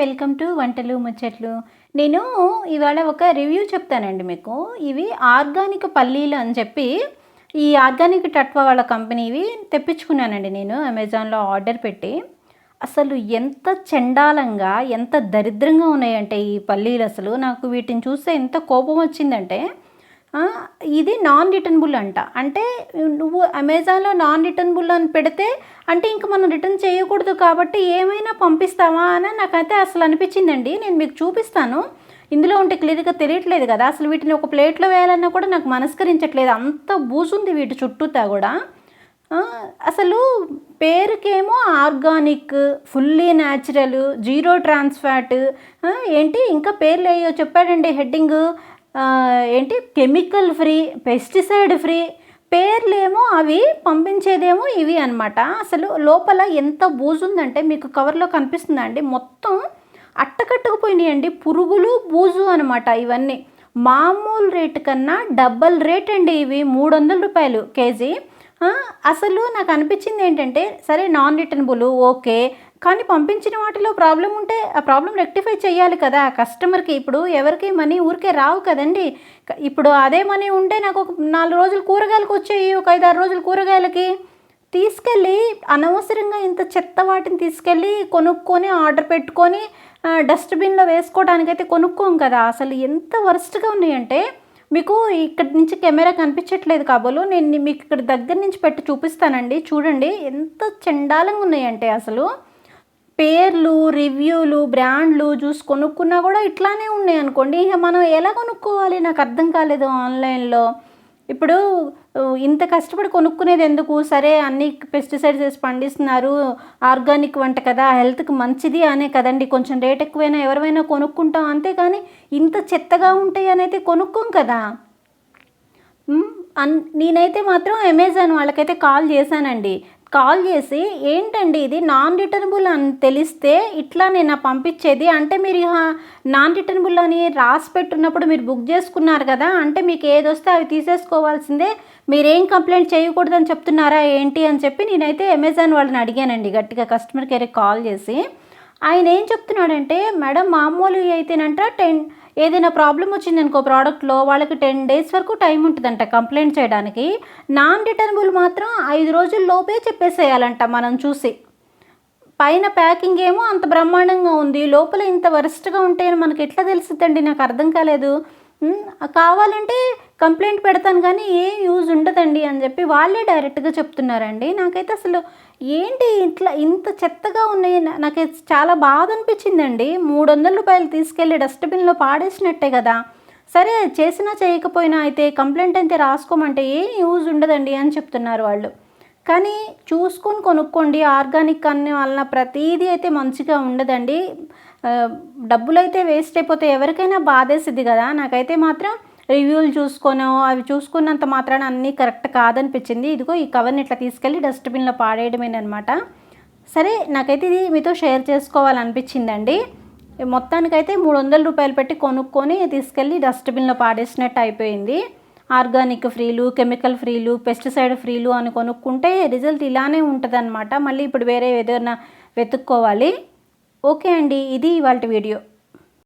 Welcome to వంటలు ముచ్చట్లు. నేను ఇవాళ ఒక రివ్యూ చెప్తానండి మీకు. ఇవి ఆర్గానిక్ పల్లీలు అని చెప్పి ఈ ఆర్గానిక్ టట్వా వాళ్ళ కంపెనీవి తెప్పించుకున్నానండి నేను అమెజాన్లో ఆర్డర్ పెట్టి. అసలు ఎంత చండాలంగా ఎంత దరిద్రంగా ఉన్నాయంటే ఈ పల్లీలు అసలు. నాకు వీటిని చూస్తే ఎంత కోపం వచ్చిందంటే ఇది నాన్ రిటర్నబుల్ అంట. అంటే నువ్వు అమెజాన్లో నాన్ రిటర్నబుల్ అని పెడితే అంటే ఇంక మనం రిటర్న్ చేయకూడదు కాబట్టి ఏమైనా పంపిస్తావా అని నాకైతే అసలు అనిపించిందండి. నేను మీకు చూపిస్తాను. ఇందులో ఉంటే క్లియర్గా తెలియట్లేదు కదా. అసలు వీటిని ఒక ప్లేట్లో వేయాలన్నా కూడా నాకు మనస్కరించట్లేదు. అంత బూజుంది వీటి చుట్టూతా కూడా. అసలు పేరుకేమో organic fully natural zero trans fat ఏంటి? ఇంకా పేర్లు అయ్యో చెప్పాడండి హెడ్డింగ్. ఏంటి? కెమికల్ ఫ్రీ పెస్టిసైడ్ ఫ్రీ పేర్లేమో అవి పంపించేదేమో ఇవి అన్నమాట. అసలు లోపల ఎంత బూజు ఉందంటే మీకు కవర్లో కనిపిస్తుందండి మొత్తం అట్టకట్టుకుపోయినాయండి. పురుగులు బూజు అనమాట ఇవన్నీ. మామూలు రేటు కన్నా డబల్ రేట్ అండి ఇవి మూడు వందల రూపాయలు కేజీ. అసలు నాకు అనిపించింది ఏంటంటే సరే నాన్ రిటర్నబుల్ ఓకే. కానీ పంపించిన వాటిలో ప్రాబ్లం ఉంటే ఆ ప్రాబ్లం రెక్టిఫై చేయాలి కదా. కస్టమర్కి ఇప్పుడు ఎవరికి మనీ ఊరికే రావు కదండి. ఇప్పుడు అదే మనీ ఉంటే నాకు ఒక నాలుగు రోజులు కూరగాయలకు వచ్చాయి ఒక ఐదు ఆరు రోజులు కూరగాయలకి. తీసుకెళ్ళి అనవసరంగా ఇంత చెత్త వాటిని తీసుకెళ్ళి కొనుక్కొని ఆర్డర్ పెట్టుకొని డస్ట్బిన్లో వేసుకోవడానికైతే కొనుక్కోం కదా. అసలు ఎంత వరస్ట్గా ఉన్నాయంటే మీకు ఇక్కడ నుంచి కెమెరా కనిపించట్లేదు కాబోలు నేను మీకు ఇక్కడ దగ్గర నుంచి పెట్టి చూపిస్తానండి. చూడండి ఎంత చండాలంగా ఉన్నాయంటే అసలు. పేర్లు రివ్యూలు బ్రాండ్లు చూసి కొనుక్కున్నా కూడా ఇట్లానే ఉన్నాయి అనుకోండి. ఇక మనం ఎలా కొనుక్కోవాలి? నాకు అర్థం కాలేదు ఆన్లైన్లో. ఇప్పుడు ఇంత కష్టపడి కొనుక్కునేది ఎందుకు? సరే అన్ని పెస్టిసైడ్స్ వేసి పండిస్తున్నారు. ఆర్గానిక్ వంట కదా హెల్త్కి మంచిది అనే కదండి. కొంచెం రేట్ ఎక్కువైనా ఎవరైనా కొనుక్కుంటాం. అంతేకాని ఇంత చెత్తగా ఉంటాయి అని అయితే కొనుక్కోం కదా. అన్ నేనైతే మాత్రం అమెజాన్ వాళ్ళకైతే కాల్ చేశానండి. కాల్ చేసి ఏంటండి ఇది నాన్ రిటర్నబుల్ అని తెలిస్తే ఇట్లా నేను పంపించేది? అంటే మీరు నాన్ రిటర్నబుల్ అని రాసి పెట్టున్నప్పుడు మీరు బుక్ చేసుకున్నారు కదా అంటే మీకు ఏది వస్తే అవి తీసేసుకోవాల్సిందే. మీరేం కంప్లైంట్ చేయకూడదని చెప్తున్నారా ఏంటి అని చెప్పి నేనైతే అమెజాన్ వాళ్ళని అడిగానండి గట్టిగా కస్టమర్ కేర్కి కాల్ చేసి. ఆయన ఏం చెప్తున్నాడంటే మేడం మామూలు అయితేనంట టెన్ ఏదైనా ప్రాబ్లం వచ్చిందనుకో ప్రోడక్ట్లో వాళ్ళకి టెన్ డేస్ వరకు టైం ఉంటుందంట కంప్లైంట్ చేయడానికి. నాన్ రిటర్నబుల్ మాత్రం ఐదు రోజుల లోపే చెప్పేసేయాలంట మనం చూసి. పైన ప్యాకింగ్ ఏమో అంత బ్రహ్మాండంగా ఉంది లోపల ఇంత వరస్ట్గా ఉంటే మనకి ఎట్లా తెలుస్తుందండి? నాకు అర్థం కాలేదు. కావాలంటే కంప్లైంట్ పెడతాను కానీ ఏం యూజ్ ఉండదండి అని చెప్పి వాళ్ళే డైరెక్ట్గా చెప్తున్నారండి. నాకైతే అసలు ఏంటి ఇట్లా ఇంత చెత్తగా ఉన్నాయి నాకైతే చాలా బాధ అనిపించిందండి. మూడు వందల రూపాయలు తీసుకెళ్ళి డస్ట్బిన్లో పాడేసినట్టే కదా. సరే చేసినా చేయకపోయినా అయితే కంప్లైంట్ అయితే రాసుకోమంటే ఏం యూజ్ ఉండదండి అని చెప్తున్నారు వాళ్ళు. కానీ చూసుకొని కొనుక్కోండి ఆర్గానిక్ అన్న వలన ప్రతిదీ అయితే మంచిగా ఉండదండి. డబ్బులైతే డబ్బులు అయితే వేస్ట్ అయిపోతే ఎవరికైనా బాధేసిద్ది కదా? నాకైతే మాత్రం రివ్యూలు చూసుకోనో అవి చూసుకున్నంత మాత్రాన అన్నీ కరెక్ట్ కాదనిపించింది. ఇదిగో ఈ కవర్ని ఇట్లా తీసుకెళ్ళి డస్ట్బిన్లో పాడేయడమేనమాట సరే నాకైతే ఇది మీతో షేర్ చేసుకోవాలనిపించిందండి. మొత్తానికైతే మూడు వందల రూపాయలు పెట్టి కొనుక్కొని తీసుకెళ్ళి డస్ట్బిన్లో పాడేసినట్టు అయిపోయింది. ఆర్గానిక్ ఫ్రీలు కెమికల్ ఫ్రీలు పెస్టిసైడ్ ఫ్రీలు అని కొనుక్కుంటే రిజల్ట్ ఇలానే ఉంటుందన్నమాట. మళ్ళీ ఇప్పుడు వేరే ఏదైనా వెతుక్కోవాలి. ఓకే అండి ఇది ఇవాళ వీడియో.